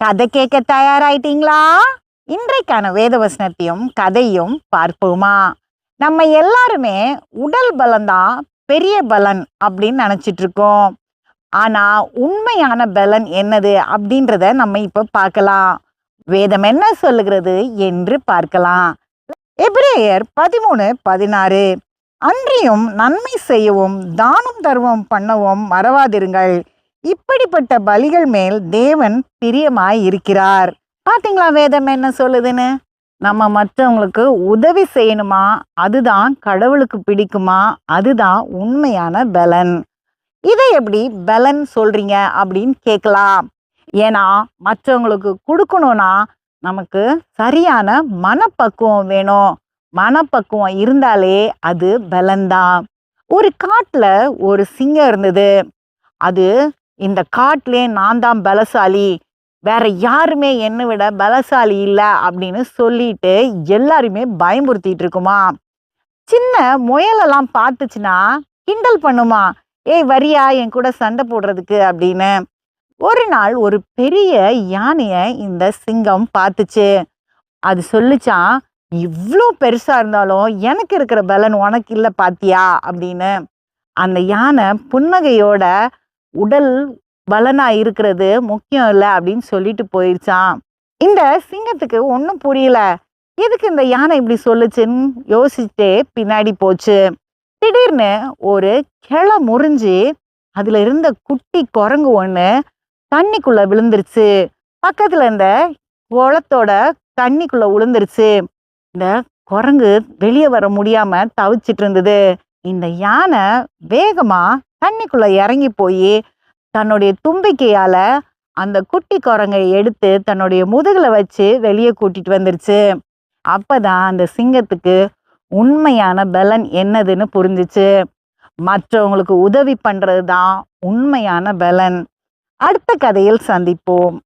கதை கேட்க தயாராயிட்டீங்களா? இன்றைக்கான வேதவசனத்தையும் கதையும் பார்ப்போமா? நம்ம எல்லாருமே உடல் பலன்தான் பெரிய பலன் அப்படின்னு நினச்சிட்டு இருக்கோம் ஆனா உண்மையான பலன் என்னது அப்படின்றத நம்ம இப்ப பார்க்கலாம். வேதம் என்ன சொல்லுகிறது என்று பார்க்கலாம். எப்ரேயர் பதிமூணு பதினாறு. அன்றியும் நன்மை செய்யவும் தானம் தருவம் பண்ணவும் மறவாதிருங்கள். இப்படிப்பட்ட பலிகள் மேல் தேவன் பிரியமாய் இருக்கிறார் பாத்தீங்களா வேதம் என்ன சொல்லுதுன்னு? நம்ம மற்றவங்களுக்கு உதவி செய்யணுமா? அதுதான் கடவுளுக்கு பிடிக்குமா? அதுதான் உண்மையான பலன். இதை எப்படி பலன் சொல்றீங்க அப்படின்னு கேட்கலாம். ஏன்னா மற்றவங்களுக்கு கொடுக்கணும்னா நமக்கு சரியான மனப்பக்குவம் வேணும். மனப்பக்குவம் இருந்தாலே அது பலன்தான். ஒரு காட்டுல ஒரு சிங்கம் இருந்தது. அது இந்த காட்டிலே நான் தான் பலசாலி. வேற யாருமே என்னை விட பலசாலி இல்லை அப்படின்னு சொல்லிட்டு எல்லாருமே பயமுறுத்திட்டு இருக்குமா? சின்ன முயலெல்லாம் பார்த்துச்சுன்னா கிண்டல் பண்ணுமா? ஏய் வரியா? என் கூட சண்டை போடுறதுக்கு அப்படின்னு. ஒரு நாள் ஒரு பெரிய யானைய இந்த சிங்கம் பார்த்துச்சு. அது சொல்லிச்சான் இவ்வளோ பெருசா இருந்தாலும் எனக்கு இருக்கிற பலன் உனக்கு இல்லை பாத்தியா? அப்படின்னு. அந்த யானை புன்னகையோட உடல் பலனா இருக்கிறது முக்கியம் இல்லை அப்படின்னு சொல்லிட்டு போயிடுச்சான் இந்த சிங்கத்துக்கு ஒன்றும் புரியல. எதுக்கு இந்த யானை இப்படி சொல்லுச்சுன்னு யோசிச்சுட்டே பின்னாடி போச்சு. திடீர்னு ஒரு கிளை முறிஞ்சு அதுல இருந்த குட்டி குரங்கு ஒன்று தண்ணிக்குள்ள விழுந்துருச்சு. பக்கத்துல இந்த குளத்தோட தண்ணிக்குள்ள விழுந்துருச்சு இந்த குரங்கு வெளியே வர முடியாம தவிச்சிட்டு இருந்தது. இந்த யானை வேகமா தண்ணிக்குள்ள இறங்கி போய் தன்னுடைய தும்பிக்கையால அந்த குட்டி குரங்கை எடுத்து தன்னுடைய முதுகில் வச்சு வெளியே கூட்டிட்டு வந்துருச்சு. அப்பதான் அந்த சிங்கத்துக்கு உண்மையான பலன் என்னதுன்னு புரிஞ்சுச்சு. மற்றவங்களுக்கு உதவி பண்றது தான் உண்மையான பலன். அடுத்த கதையில் சந்திப்போம்.